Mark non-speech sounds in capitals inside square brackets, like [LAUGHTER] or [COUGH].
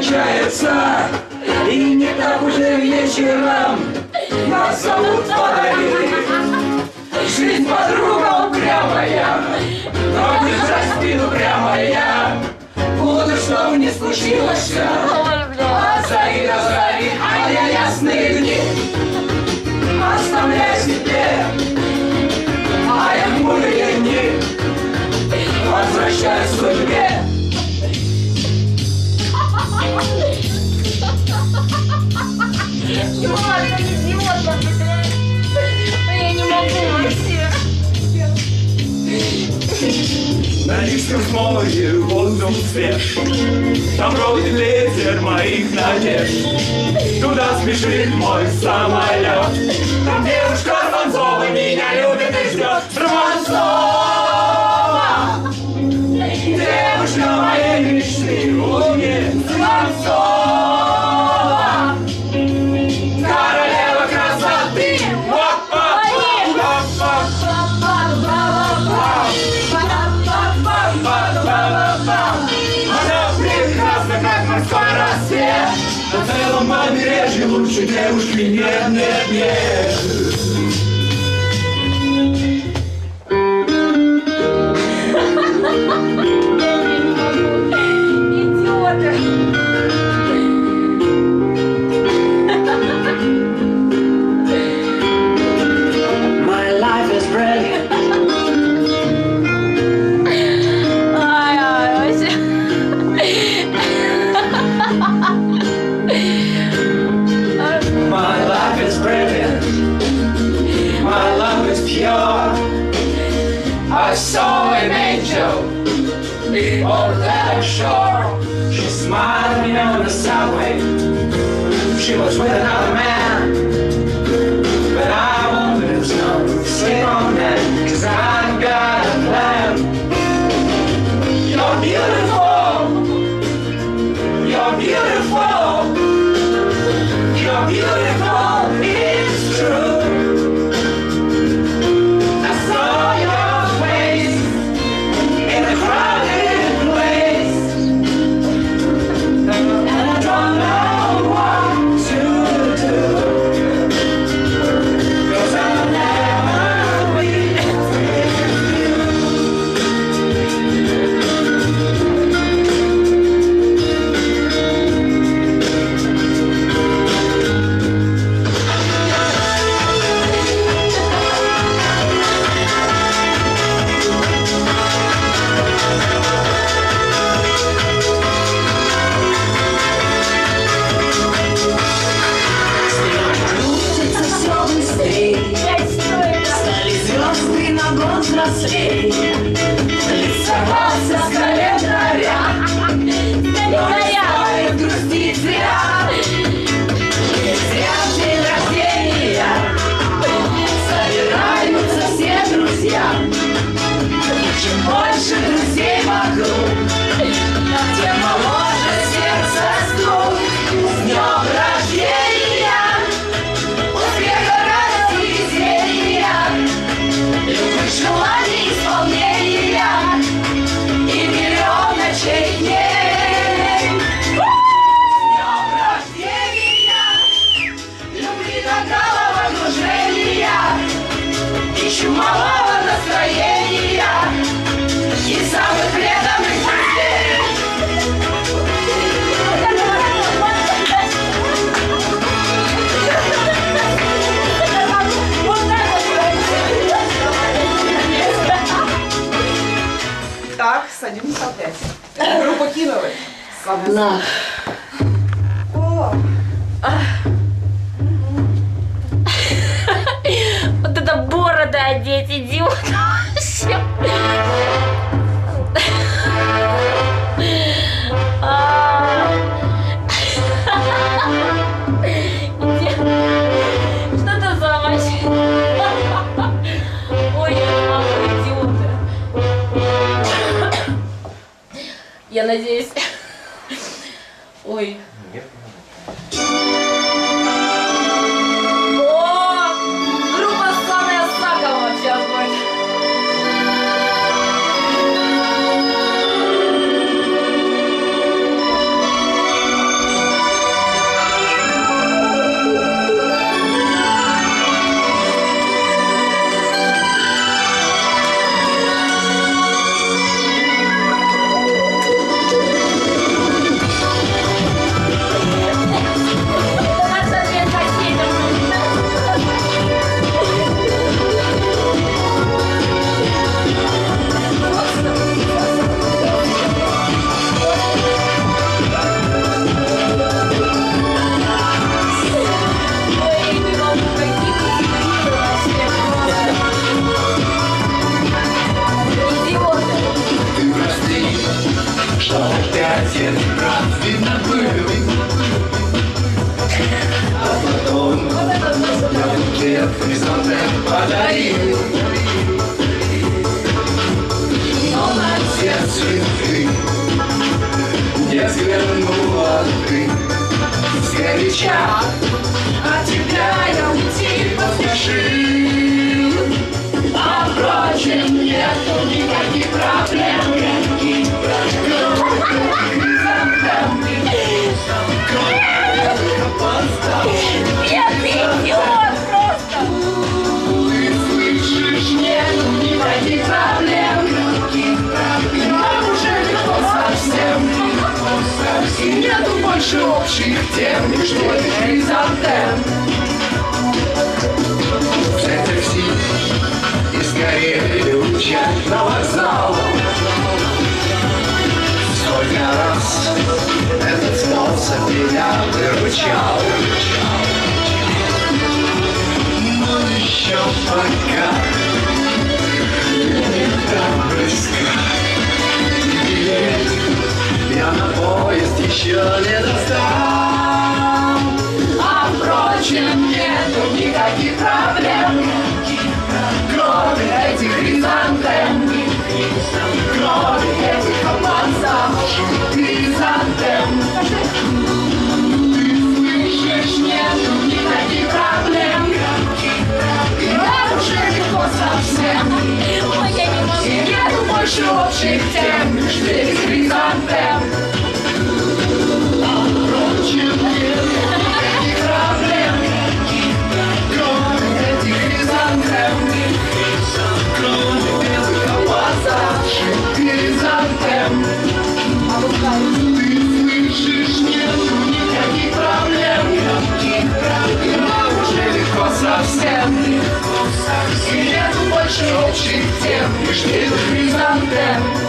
кончается, и не так уже вечером нас зовут подарить. Жизнь подруга упрямая, но держать спину прямая. Буду, что бы ни случилось, Озари, озари, а я ясные дни Оставляй себе, а я хмурые дни Возвращаю судьбе На низком море воздух свеж. Там бродит ветер моих надежд. Туда спешит мой самолет. Там девушка побережье лучше девушки нет, нет, нет Идиота. Shore. She smiled at me on the subway. She was with another man. But I won't lose no sleep on that Cause I've got a plan You're beautiful. You're beautiful. You're beautiful, it's curiosity. Так, садимся опять. Группа кинули. На. О, Вот это борода одеть, идиот. [LAUGHS] надеюсь. [LAUGHS] Ой. О! свет горизонтом подарил. Но на те цветы не взглянула ты сгоряча. больше общих тем, что хризантем. В центре сил изгорели учебного зала. Сколько раз этот способ меня выручал. Ну, Но еще пока не так близко. You're near the stars. тем, лишь хризантем.